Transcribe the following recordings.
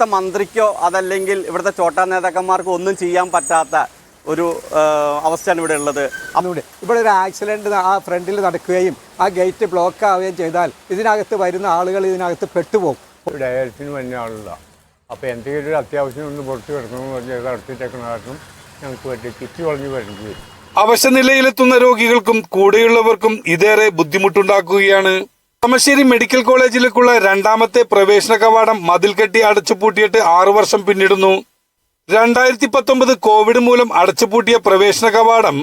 ഇവിടുത്തെ മന്ത്രിക്കോ അതല്ലെങ്കിൽ ഇവിടുത്തെ ചോട്ടാ നേതാക്കന്മാർക്കോ ഒന്നും ചെയ്യാൻ പറ്റാത്ത ഒരു അവസ്ഥയാണ് ഇവിടെ ഉള്ളത്. അതുകൊണ്ട് ഇവിടെ ഒരു ആക്സിഡന്റ് ആ ഫ്രണ്ടിൽ നടക്കുകയും ആ ഗേറ്റ് ബ്ലോക്ക് ആവുകയും ചെയ്താൽ ഇതിനകത്ത് വരുന്ന ആളുകൾ ഇതിനകത്ത് പെട്ടുപോകും. ഡയാലിസിന് വന്ന അപ്പോൾ എന്തെങ്കിലും ഒരു അത്യാവശ്യം ഒന്ന് പുറത്ത് കിടക്കണമെന്ന് പറഞ്ഞാൽ കാരണം ഞങ്ങൾക്ക് പറ്റി ചുറ്റി വളഞ്ഞ് വരേണ്ടി വരും. അവശനിലയിലെത്തുന്ന രോഗികൾക്കും കൂടെയുള്ളവർക്കും ഇതേറെ ബുദ്ധിമുട്ടുണ്ടാക്കുകയാണ്. കളമശ്ശേരി മെഡിക്കൽ കോളേജിലേക്കുള്ള രണ്ടാമത്തെ പ്രവേശന കവാടം മതിൽ കെട്ടി അടച്ചുപൂട്ടിയിട്ട് ആറു വർഷം പിന്നിടുന്നു. രണ്ടായിരത്തി പത്തൊമ്പത് കോവിഡ് മൂലം അടച്ചുപൂട്ടിയ പ്രവേശന കവാടം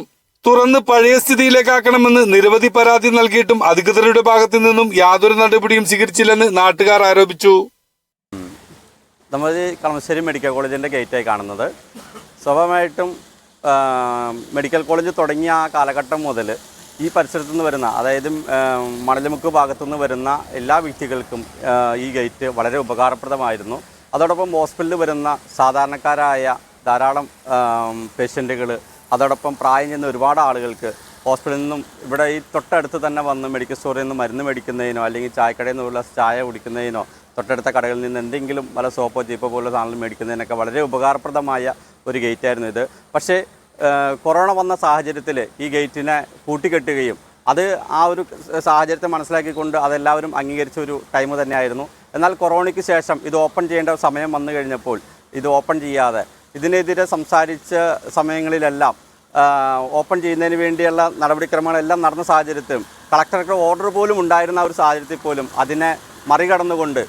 തുറന്ന് പഴയ സ്ഥിതിയിലേക്കാക്കണമെന്ന് നിരവധി പരാതി നൽകിയിട്ടും അധികൃതരുടെ ഭാഗത്തു നിന്നും യാതൊരു നടപടിയും സ്വീകരിച്ചില്ലെന്ന് നാട്ടുകാർ ആരോപിച്ചു. നമ്മൾ കളമശ്ശേരി മെഡിക്കൽ കോളേജിന്റെ ഗേറ്റായി കാണുന്നത്. സ്വാഭാവികമായിട്ടും മെഡിക്കൽ കോളേജ് തുടങ്ങിയ ആ കാലഘട്ടം മുതൽ ഈ പരിസരത്തു നിന്ന് വരുന്ന അതായത് മണലുമുക്ക് ഭാഗത്തുനിന്ന് ഭാഗത്തു നിന്ന് വരുന്ന എല്ലാ വ്യക്തികൾക്കും ഈ ഗേറ്റ് വളരെ ഉപകാരപ്രദമായിരുന്നു. അതോടൊപ്പം ഹോസ്പിറ്റലിൽ വരുന്ന സാധാരണക്കാരായ ധാരാളം പേഷ്യന്റുകൾ അതോടൊപ്പം പ്രായം ചെന്ന ഒരുപാട് ആളുകൾക്ക് ഹോസ്പിറ്റലിൽ നിന്നും ഇവിടെ ഈ തൊട്ടടുത്ത് തന്നെ വന്ന് മെഡിക്കൽ സ്റ്റോറിൽ നിന്ന് മരുന്ന് മേടിക്കുന്നതിനോ അല്ലെങ്കിൽ ചായക്കടയിൽ നിന്നുള്ള ചായ കുടിക്കുന്നതിനോ തൊട്ടടുത്ത കടകളിൽ നിന്ന് എന്തെങ്കിലും വല്ല സോപ്പോ ജീപ്പോ പോലുള്ള സാധനങ്ങൾ മേടിക്കുന്നതിനൊക്കെ വളരെ ഉപകാരപ്രദമായ ഒരു ഗേറ്റായിരുന്നു ഇത്. പക്ഷേ കൊറോണ വന്ന സാഹചര്യത്തിൽ ഈ ഗേറ്റിനെ കൂട്ടിക്കെട്ടുകയും അത് ആ ഒരു സാഹചര്യത്തെ മനസ്സിലാക്കിക്കൊണ്ട് അതെല്ലാവരും അംഗീകരിച്ച ഒരു ടൈം തന്നെയായിരുന്നു. എന്നാൽ കൊറോണയ്ക്ക് ശേഷം ഇത് ഓപ്പൺ ചെയ്യേണ്ട സമയം വന്നു കഴിഞ്ഞപ്പോൾ ഇത് ഓപ്പൺ ചെയ്യാതെ ഇതിനെതിരെ സംസാരിച്ച സമയങ്ങളിലെല്ലാം ഓപ്പൺ ചെയ്യുന്നതിന് വേണ്ടിയുള്ള നടപടിക്രമങ്ങളെല്ലാം നടന്ന സാഹചര്യത്തിലും കളക്ടർക്ക് ഓർഡർ പോലും ഉണ്ടായിരുന്ന ഒരു സാഹചര്യത്തിൽ പോലും അതിനെ മറികടന്നുകൊണ്ട്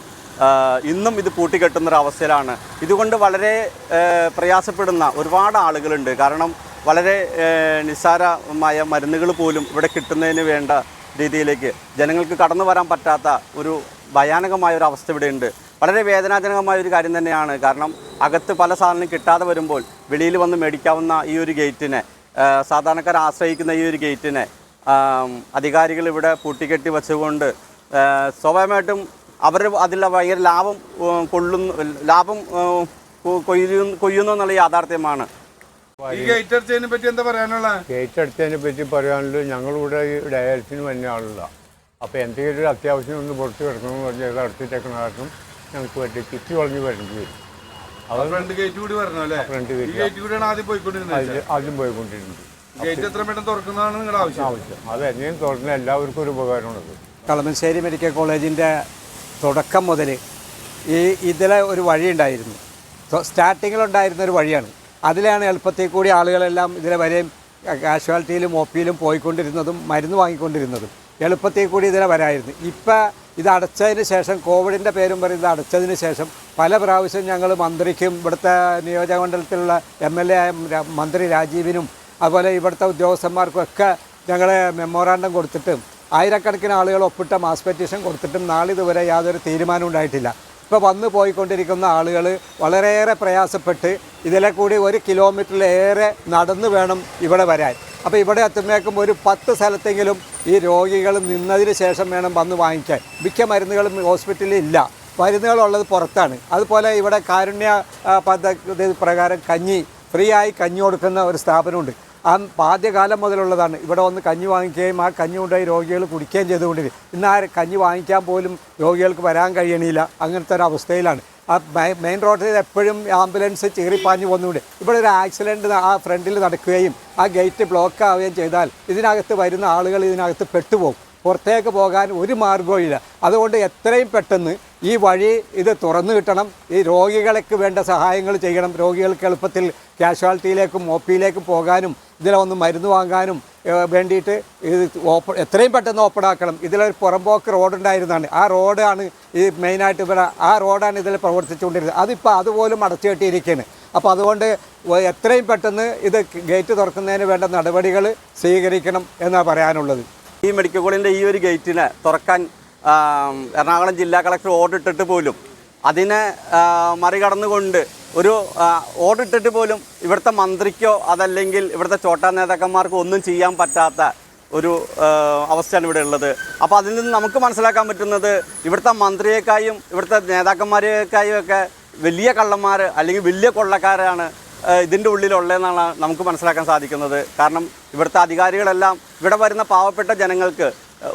ഇന്നും ഇത് പൂട്ടിക്കെട്ടുന്ന ഒരു അവസ്ഥയിലാണ്. ഇതുകൊണ്ട് വളരെ പ്രയാസപ്പെടുന്ന ഒരുപാട് ആളുകളുണ്ട്. കാരണം വളരെ നിസ്സാരമായ മരുന്നുകൾ പോലും ഇവിടെ കിട്ടുന്നതിന് വേണ്ട രീതിയിലേക്ക് ജനങ്ങൾക്ക് കടന്നു വരാൻ പറ്റാത്ത ഒരു ഭയാനകമായ ഒരു അവസ്ഥ ഇവിടെയുണ്ട് വളരെ വേദനാജനകമായ ഒരു കാര്യം തന്നെയാണ്. കാരണം അകത്ത് പല സാധനങ്ങളും കിട്ടാതെ വരുമ്പോൾ വെളിയിൽ വന്ന് മേടിക്കാവുന്ന ഈ ഒരു ഗേറ്റിനെ സാധാരണക്കാർ ആശ്രയിക്കുന്ന ഈ ഒരു ഗേറ്റിനെ അധികാരികൾ ഇവിടെ പൂട്ടിക്കെട്ടി വെച്ചുകൊണ്ട് സ്വാഭാവികമായിട്ടും അവർ അതിൽ ഭയങ്കര ലാഭം കൊള്ളും കൊള്ളുന്നു ലാഭം കൊയ്യുന്നു കൊയ്യുന്നു എന്നുള്ള യാഥാർത്ഥ്യമാണ്. ഈ ഗേറ്റ് അടച്ചതിനെ പറ്റി എന്താ പറയാനുള്ള? ഗേറ്റ് അടിച്ചതിനെ പറ്റി പറയാനുള്ളത് ഞങ്ങളിവിടെ ഈ ഡയാലിസിന് വന്ന ആളില്ല അപ്പോൾ എന്തെങ്കിലും ഒരു അത്യാവശ്യം ഒന്ന് പുറത്ത് കിടക്കണമെന്ന് പറഞ്ഞാൽ നടത്തിയിട്ടേക്കുന്ന കാരണം ഞങ്ങൾക്ക് പറ്റി ചുറ്റി വളഞ്ഞ് വരേണ്ടി വരും. അത് ഫ്രണ്ട് ഗേറ്റ് കൂടി വരണം അല്ലേ? ഫ്രണ്ട് ഈ ഗേറ്റ് കൂടിയാണ് ആദ്യം പോയിക്കൊണ്ടിരുന്നത് ആദ്യം പോയിക്കൊണ്ടിരുന്നത്. ഗേറ്റ് എത്ര പെട്ടെന്ന് തുറക്കുന്നതാണ് നിങ്ങളുടെ ആവശ്യം? ആവശ്യം. അത് എന്നെയും തുറന്ന് എല്ലാവർക്കും ഒരു ഉപകാരമാണത് കളമശ്ശേരി മെഡിക്കൽ കോളേജിന്റെ തുടക്കം മുതൽ ഈ ഇതിലെ ഒരു വഴിയുണ്ടായിരുന്നു സ്റ്റാർട്ടിങ്ങിലുണ്ടായിരുന്ന ഒരു വഴിയാണ്. അതിലാണ് എളുപ്പത്തിൽ കൂടി ആളുകളെല്ലാം ഇതിലെ വരെയും കാഷ്വാലിറ്റിയിലും ഒപ്പിയിലും പോയിക്കൊണ്ടിരുന്നതും മരുന്ന് വാങ്ങിക്കൊണ്ടിരുന്നതും എളുപ്പത്തിൽ കൂടി ഇതിലെ വരായിരുന്നു. ഇപ്പം ഇത് അടച്ചതിന് ശേഷം കോവിഡിന്റെ പേരും പറഞ്ഞ് ഇത് അടച്ചതിന് ശേഷം പല പ്രാവശ്യം ഞങ്ങൾ മന്ത്രിക്കും ഇവിടുത്തെ നിയോജകമണ്ഡലത്തിലുള്ള എം എൽ എ ആയ മന്ത്രി രാജീവിനും അതുപോലെ ഇവിടുത്തെ ഉദ്യോഗസ്ഥന്മാർക്കും ഒക്കെ ഞങ്ങൾ മെമ്മോറാണ്ടം കൊടുത്തിട്ടും ആയിരക്കണക്കിന് ആളുകൾ ഒപ്പിട്ട മാസ് പെറ്റീഷൻ കൊടുത്തിട്ടും നാളിതുവരെ യാതൊരു തീരുമാനം ഉണ്ടായിട്ടില്ല. ഇപ്പോൾ വന്നു പോയിക്കൊണ്ടിരിക്കുന്ന ആളുകൾ വളരെയേറെ പ്രയാസപ്പെട്ട് ഇതിലെ കൂടി ഒരു കിലോമീറ്ററിലേറെ നടന്നു വേണം ഇവിടെ വരാൻ. അപ്പോൾ ഇവിടെ എത്തുമ്പോഴേക്കും ഒരു പത്ത് സ്ഥലത്തെങ്കിലും ഈ രോഗികൾ നിന്നതിന് ശേഷം വേണം വന്ന് വാങ്ങിക്കാൻ. മിക്ക മരുന്നുകളും ഹോസ്പിറ്റലിൽ ഇല്ല. മരുന്നുകളുള്ളത് പുറത്താണ്. അതുപോലെ ഇവിടെ കാരുണ്യ പദ്ധതി പ്രകാരം കഞ്ഞി ഫ്രീ ആയി കഞ്ഞി കൊടുക്കുന്ന ഒരു സ്ഥാപനമുണ്ട്. ആ ആദ്യകാലം മുതലുള്ളതാണ്. ഇവിടെ വന്ന് കഞ്ഞി വാങ്ങിക്കുകയും ആ കഞ്ഞി കൊണ്ടുപോയി രോഗികൾ കുടിക്കുകയും ചെയ്തുകൊണ്ടിരിക്കും ഇന്ന് ആ കഞ്ഞി വാങ്ങിക്കാൻ പോലും രോഗികൾക്ക് വരാൻ കഴിയണില്ല. അങ്ങനത്തെ ഒരു അവസ്ഥയിലാണ്. ആ മെയിൻ റോഡിൽ എപ്പോഴും ആംബുലൻസ് ചീറിപ്പാഞ്ഞ് വന്നുകൊണ്ട് ഇവിടെ ഒരു ആക്സിഡന്റ് ആ ഫ്രണ്ടിൽ നടക്കുകയും ആ ഗേറ്റ് ബ്ലോക്ക് ആവുകയും ചെയ്താൽ ഇതിനകത്ത് വരുന്ന ആളുകൾ ഇതിനകത്ത് പെട്ടുപോകും. പുറത്തേക്ക് പോകാൻ ഒരു മാർഗവും ഇല്ല. അതുകൊണ്ട് എത്രയും പെട്ടെന്ന് ഈ വഴി ഇത് തുറന്നു കിട്ടണം. ഈ രോഗികൾക്ക് വേണ്ട സഹായങ്ങൾ ചെയ്യണം. രോഗികൾക്ക് എളുപ്പത്തിൽ കാഷ്വാലിറ്റിയിലേക്കും ഒ പിയിലേക്കും പോകാനും ഇതിലൊന്ന് മരുന്ന് വാങ്ങാനും വേണ്ടിയിട്ട് ഇത് ഓപ്പൺ എത്രയും പെട്ടെന്ന് ഓപ്പൺ ആക്കണം. ഇതിലൊരു പുറമ്പോക്ക് റോഡ് ഉണ്ടായിരുന്നതാണ് ആ റോഡാണ് ഈ മെയിനായിട്ട് ഇവിടെ ആ റോഡാണ് ഇതിൽ പ്രവർത്തിച്ചുകൊണ്ടിരുന്നത്. അതിപ്പോൾ അതുപോലും അടച്ചു കെട്ടിയിരിക്കുകയാണ് അപ്പോൾ അതുകൊണ്ട് എത്രയും പെട്ടെന്ന് ഇത് ഗേറ്റ് തുറക്കുന്നതിന് വേണ്ട നടപടികൾ സ്വീകരിക്കണം എന്നാണ് പറയാനുള്ളത്. ഈ മെഡിക്കൽ കോളേജിന്റെ ഈ ഒരു ഗേറ്റിനെ തുറക്കാൻ എറണാകുളം ജില്ലാ കളക്ടർ ഓർഡർ ഇട്ടിട്ട് പോലും അതിനെ മറികടന്നുകൊണ്ട് ഒരു ഓടിട്ടിട്ട് പോലും ഇവിടുത്തെ മന്ത്രിക്കോ അതല്ലെങ്കിൽ ഇവിടുത്തെ ചോട്ടാ നേതാക്കന്മാർക്കോ ഒന്നും ചെയ്യാൻ പറ്റാത്ത ഒരു അവസ്ഥയാണ് ഇവിടെ ഉള്ളത്. അപ്പോൾ അതിൽ നിന്ന് നമുക്ക് മനസ്സിലാക്കാൻ പറ്റുന്നത് ഇവിടുത്തെ മന്ത്രിയേക്കായും ഇവിടുത്തെ നേതാക്കന്മാരെക്കായും ഒക്കെ വലിയ കള്ളന്മാർ അല്ലെങ്കിൽ വലിയ കൊള്ളക്കാരാണ് ഇതിന്റെ ഉള്ളിലുള്ളതെന്നാണ് നമുക്ക് മനസ്സിലാക്കാൻ സാധിക്കുന്നത്. കാരണം ഇവിടുത്തെ അധികാരികളെല്ലാം ഇവിടെ വരുന്ന പാവപ്പെട്ട ജനങ്ങൾക്ക്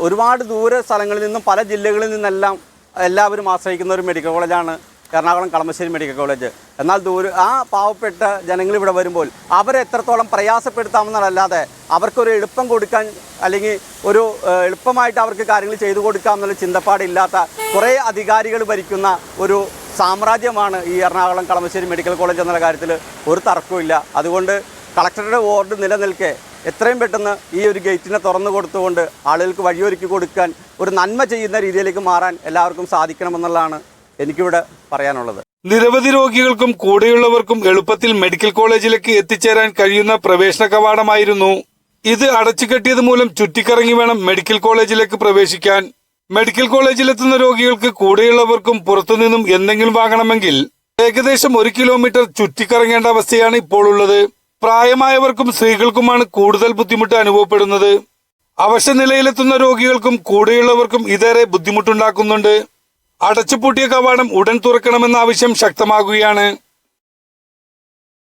ഒരുപാട് ദൂര സ്ഥലങ്ങളിൽ നിന്നും പല ജില്ലകളിൽ നിന്നെല്ലാം എല്ലാവരും ആശ്രയിക്കുന്ന ഒരു മെഡിക്കൽ കോളേജാണ് എറണാകുളം കളമശ്ശേരി മെഡിക്കൽ കോളേജ്. എന്നാൽ ദൂര ആ പാവപ്പെട്ട ജനങ്ങൾ ഇവിടെ വരുമ്പോൾ അവരെ എത്രത്തോളം പ്രയാസപ്പെടുത്താമെന്നതല്ലാതെ അവർക്കൊരു എളുപ്പം കൊടുക്കാൻ അല്ലെങ്കിൽ ഒരു എളുപ്പമായിട്ട് അവർക്ക് കാര്യങ്ങൾ ചെയ്തു കൊടുക്കാം എന്നുള്ള ചിന്തപ്പാടില്ലാത്ത കുറേ അധികാരികൾ ഭരിക്കുന്ന ഒരു സാമ്രാജ്യമാണ് ഈ എറണാകുളം കളമശ്ശേരി മെഡിക്കൽ കോളേജ് എന്നുള്ള കാര്യത്തിൽ ഒരു തർക്കവും അതുകൊണ്ട് കളക്ടറുടെ വാർഡ് നിലനിൽക്കെ എത്രയും പെട്ടെന്ന് ഈ ഒരു ഗേറ്റിനെ തുറന്നു കൊടുത്തുകൊണ്ട് ആളുകൾക്ക് വഴിയൊരുക്കി കൊടുക്കാൻ ഒരു നന്മ ചെയ്യുന്ന രീതിയിലേക്ക് മാറാൻ എല്ലാവർക്കും സാധിക്കണമെന്നുള്ളതാണ് എനിക്കിവിടെ പറയാനുള്ളത്. നിരവധി രോഗികൾക്കും കൂടെയുള്ളവർക്കും എളുപ്പത്തിൽ മെഡിക്കൽ കോളേജിലേക്ക് എത്തിച്ചേരാൻ കഴിയുന്ന പ്രവേശന കവാടമായിരുന്നു. ഇത് അടച്ചുകെട്ടിയത് മൂലം ചുറ്റിക്കറങ്ങി വേണം മെഡിക്കൽ കോളേജിലേക്ക് പ്രവേശിക്കാൻ. മെഡിക്കൽ കോളേജിലെത്തുന്ന രോഗികൾക്ക് കൂടെയുള്ളവർക്കും പുറത്തുനിന്നും എന്തെങ്കിലും വാങ്ങണമെങ്കിൽ ഏകദേശം ഒരു കിലോമീറ്റർ ചുറ്റിക്കറങ്ങേണ്ട അവസ്ഥയാണ് ഇപ്പോൾ ഉള്ളത്. പ്രായമായവർക്കും സ്ത്രീകൾക്കുമാണ് കൂടുതൽ ബുദ്ധിമുട്ട് അനുഭവപ്പെടുന്നത്. അവശനിലയിലെത്തുന്ന രോഗികൾക്കും കൂടെയുള്ളവർക്കും ഇതേറെ ബുദ്ധിമുട്ടുണ്ടാക്കുന്നുണ്ട്. അടച്ചുപൂട്ടിയ കവാടം ഉടൻ തുറക്കണമെന്ന ആവശ്യം ശക്തമാകുകയാണ്.